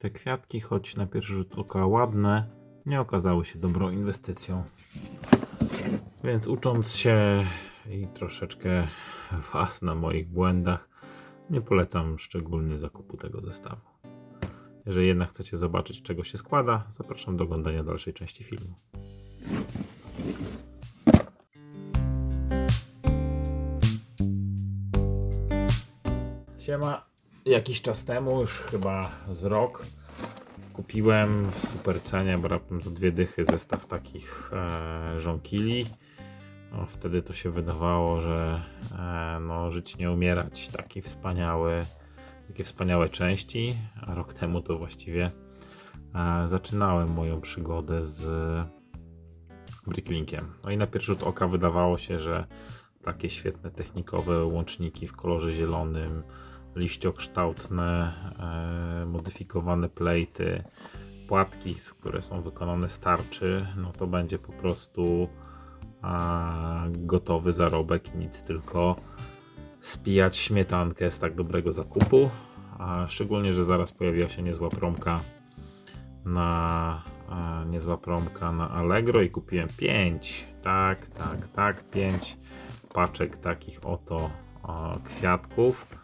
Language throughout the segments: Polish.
Te kwiatki, choć na pierwszy rzut oka ładne, nie okazały się dobrą inwestycją. Więc ucząc się i troszeczkę Was na moich błędach, nie polecam szczególnie zakupu tego zestawu. Jeżeli jednak chcecie zobaczyć, czego się składa, zapraszam do oglądania dalszej części filmu. Siema. Jakiś czas temu, już chyba z rok, kupiłem w super cenie, bo raptem za dwie dychy zestaw takich e, żonkili. No, wtedy to się wydawało, że e, no, żyć nie umierać. Taki wspaniały, takie wspaniałe części. A rok temu to właściwie e, zaczynałem moją przygodę z Bricklinkiem. No i na pierwszy rzut oka wydawało się, że takie świetne technikowe łączniki w kolorze zielonym, liściokształtne, e, modyfikowane plejty, płatki, które są wykonane z tarczy, no to będzie po prostu gotowy zarobek i nic tylko spijać śmietankę z tak dobrego zakupu. A szczególnie, że zaraz pojawiła się niezła promka na niezła promka na Allegro i kupiłem 5, tak, tak, tak, 5 paczek takich oto kwiatków.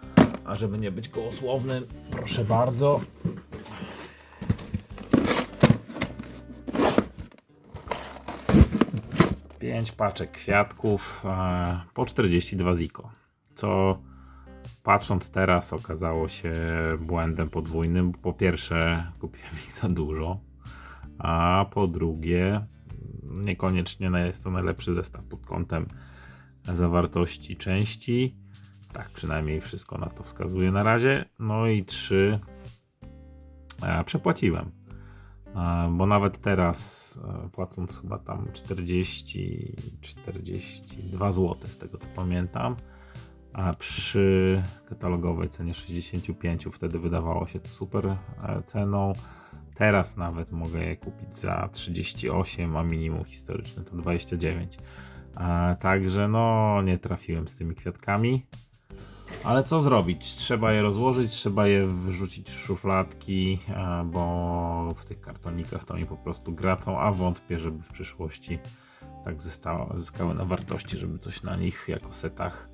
A żeby nie być gołosłownym, proszę bardzo. Pięć paczek kwiatków e, po 42 ziko. Co patrząc teraz okazało się błędem podwójnym. Po pierwsze, kupiłem ich za dużo, a po drugie, niekoniecznie jest to najlepszy zestaw pod kątem zawartości części. Tak, przynajmniej wszystko na to wskazuje na razie. No i trzy, e, przepłaciłem. E, bo nawet teraz, e, płacąc chyba tam 40, 42 zł, z tego co pamiętam, a przy katalogowej cenie 65 wtedy wydawało się to super e, ceną. Teraz nawet mogę je kupić za 38, a minimum historyczne to 29. E, Także no nie trafiłem z tymi kwiatkami. Ale co zrobić? Trzeba je rozłożyć, trzeba je wrzucić w szufladki, e, bo w tych kartonikach to oni po prostu gracą, a wątpię, żeby w przyszłości tak zysta- zyskały na wartości, żeby coś na nich jako setach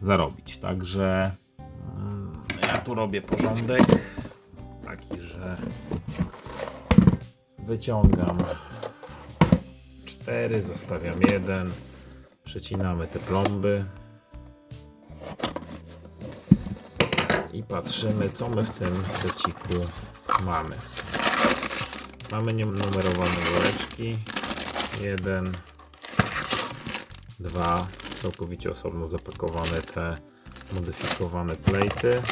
zarobić. Także mm, ja tu robię porządek taki, że wyciągam cztery, zostawiam jeden, przecinamy te plomby. I patrzymy, co my w tym seciku mamy. Mamy numerowane woreczki. Jeden, dwa, całkowicie osobno zapakowane te modyfikowane plejty.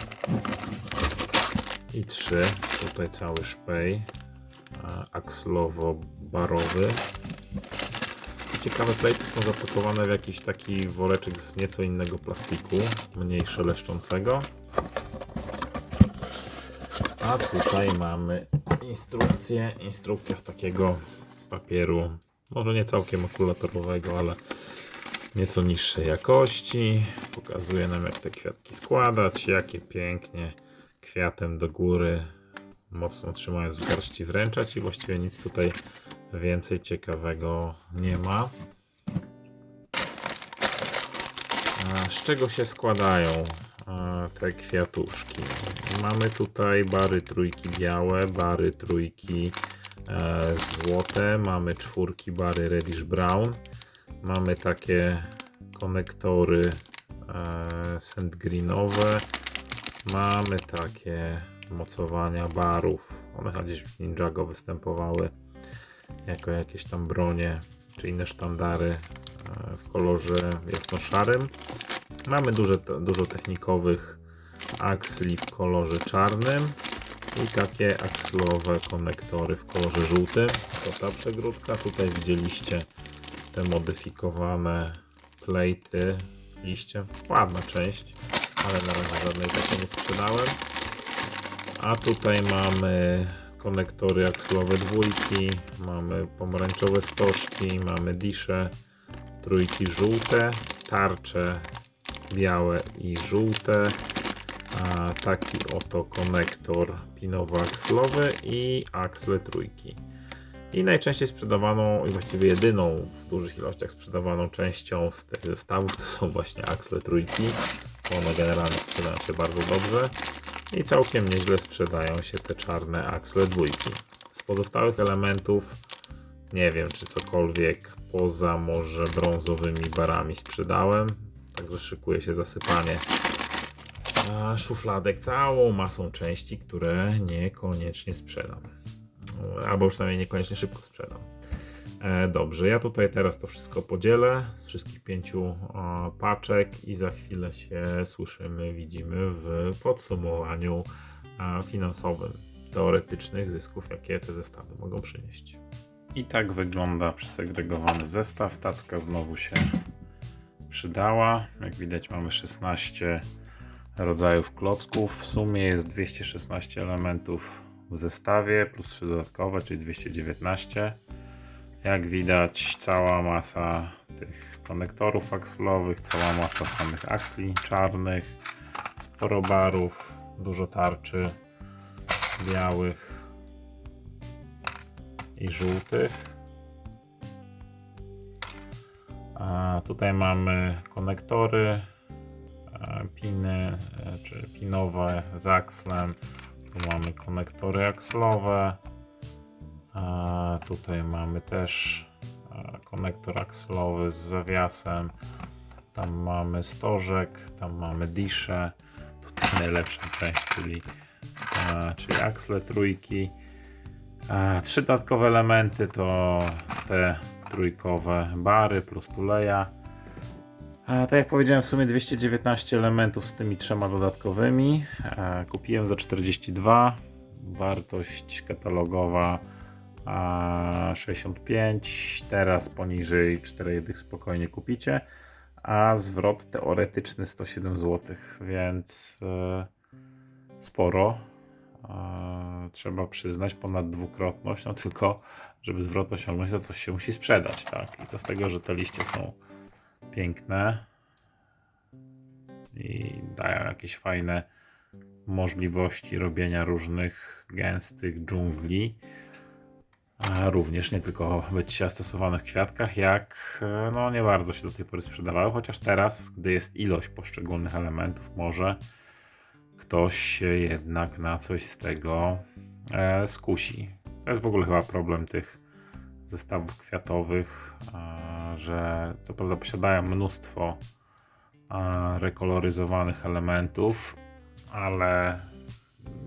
I trzy, tutaj cały szpej akslowo-barowy. Ciekawe plejty są zapakowane w jakiś taki woreczek z nieco innego plastiku, mniej szeleszczącego. A tutaj mamy instrukcję. Instrukcja z takiego papieru, może nie całkiem makulatorowego, ale nieco niższej jakości. Pokazuje nam jak te kwiatki składać, jakie pięknie kwiatem do góry, mocno trzymając w garści wręczać i właściwie nic tutaj więcej ciekawego nie ma. A Z czego się składają te kwiatuszki? Mamy tutaj bary trójki białe, bary trójki e, złote, mamy czwórki bary reddish brown, mamy takie konektory e, sand greenowe, mamy takie mocowania barów. One gdzieś w Ninjago występowały jako jakieś tam bronie czy inne sztandary e, w kolorze jasno-szarym. Mamy dużo technikowych aksli w kolorze czarnym i takie akslowe konektory w kolorze żółtym. To ta przegródka. Tutaj widzieliście te modyfikowane plejty liście. Ładna część, ale na razie żadnej takiej nie sprzedałem. A tutaj mamy konektory akslowe dwójki, mamy pomarańczowe stożki, mamy disze, trójki żółte, tarcze białe i żółte, A, taki oto konektor pinowo-akslowy i aksle trójki. I najczęściej sprzedawaną, i właściwie jedyną w dużych ilościach sprzedawaną częścią z tych zestawów to są właśnie aksle trójki. One generalnie sprzedają się bardzo dobrze. I całkiem nieźle sprzedają się te czarne aksle dwójki. Z pozostałych elementów nie wiem, czy cokolwiek poza może brązowymi barami sprzedałem. Także szykuje się zasypanie a, szufladek całą masą części, które niekoniecznie sprzedam. Albo przynajmniej niekoniecznie szybko sprzedam. E, dobrze, ja tutaj teraz to wszystko podzielę z wszystkich pięciu o, paczek i za chwilę się słyszymy, widzimy w podsumowaniu a, finansowym teoretycznych zysków, jakie te zestawy mogą przynieść. I tak wygląda przesegregowany zestaw. Tacka znowu się przydała. Jak widać mamy 16 rodzajów klocków. W sumie jest 216 elementów w zestawie plus 3 dodatkowe, czyli 219. Jak widać cała masa tych konektorów akslowych, cała masa samych aksli czarnych, sporo barów, dużo tarczy białych i żółtych. Tutaj mamy konektory, piny e, czy pinowe z akslem. Tu mamy konektory akslowe. Tutaj mamy też konektor akslowy z zawiasem. Tam mamy stożek, tam mamy disze. Tutaj najlepsza część, czyli, czyli aksle trójki. Trzy dodatkowe elementy to te trójkowe bary plus tuleja. E, Tak jak powiedziałem, w sumie 219 elementów z tymi trzema dodatkowymi. E, Kupiłem za 42. Wartość katalogowa a 65. Teraz poniżej 4 dych spokojnie kupicie. A zwrot teoretyczny 107 zł, więc e, sporo. Trzeba przyznać ponad dwukrotność, no tylko żeby zwrot osiągnąć, to coś się musi sprzedać, tak? I co z tego, że te liście są piękne i dają jakieś fajne możliwości robienia różnych gęstych dżungli. A również nie tylko być stosowane w kwiatkach, jak no nie bardzo się do tej pory sprzedawały, chociaż teraz, gdy jest ilość poszczególnych elementów, może ktoś się jednak na coś z tego e, skusi. To jest w ogóle chyba problem tych zestawów kwiatowych, e, że co prawda posiadają mnóstwo e, rekoloryzowanych elementów, ale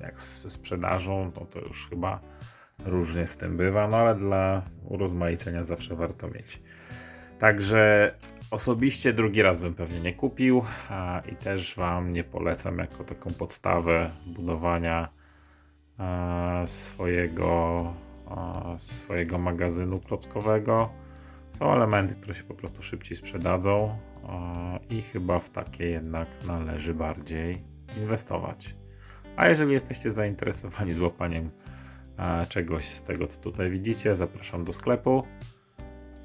jak z sprzedażą, no to już chyba różnie z tym bywa, no ale dla urozmaicenia zawsze warto mieć. Także osobiście drugi raz bym pewnie nie kupił a, i też Wam nie polecam jako taką podstawę budowania a, swojego, a, swojego magazynu klockowego. Są elementy, które się po prostu szybciej sprzedadzą a, i chyba w takie jednak należy bardziej inwestować. A jeżeli jesteście zainteresowani złapaniem e, czegoś z tego, co tutaj widzicie, zapraszam do sklepu.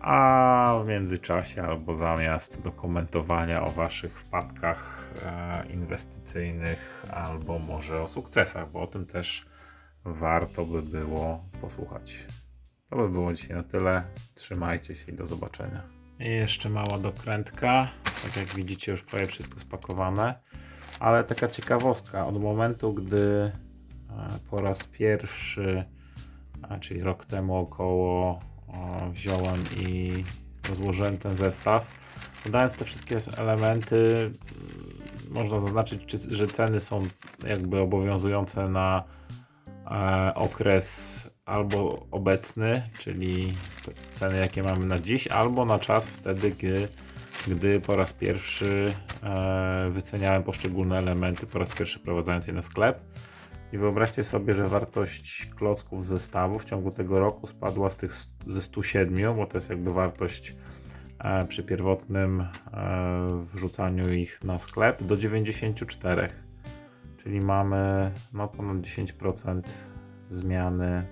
A w międzyczasie albo zamiast do komentowania o Waszych wpadkach e, inwestycyjnych, albo może o sukcesach, bo o tym też warto by było posłuchać. To by było dzisiaj na tyle. Trzymajcie się i do zobaczenia. I jeszcze mała dokrętka. Tak jak widzicie, już prawie wszystko spakowane. Ale taka ciekawostka, od momentu, gdy e, po raz pierwszy, czyli rok temu około, wziąłem i rozłożyłem ten zestaw, dodając te wszystkie elementy, mm, można zaznaczyć, czy, że ceny są jakby obowiązujące na e, okres albo obecny, czyli ceny jakie mamy na dziś, albo na czas wtedy, gdy gdy po raz pierwszy e, wyceniałem poszczególne elementy, po raz pierwszy prowadzając je na sklep. I wyobraźcie sobie, że wartość klocków zestawu w ciągu tego roku spadła z tych ze 107, bo to jest jakby wartość e, przy pierwotnym e, wrzucaniu ich na sklep, do 94. Czyli mamy no, ponad 10% zmiany,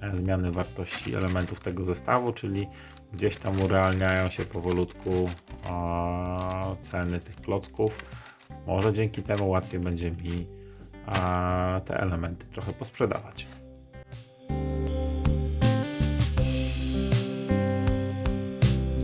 e, zmiany wartości elementów tego zestawu, czyli gdzieś tam urealniają się powolutku ceny tych klocków. Może dzięki temu łatwiej będzie mi a, te elementy trochę posprzedawać.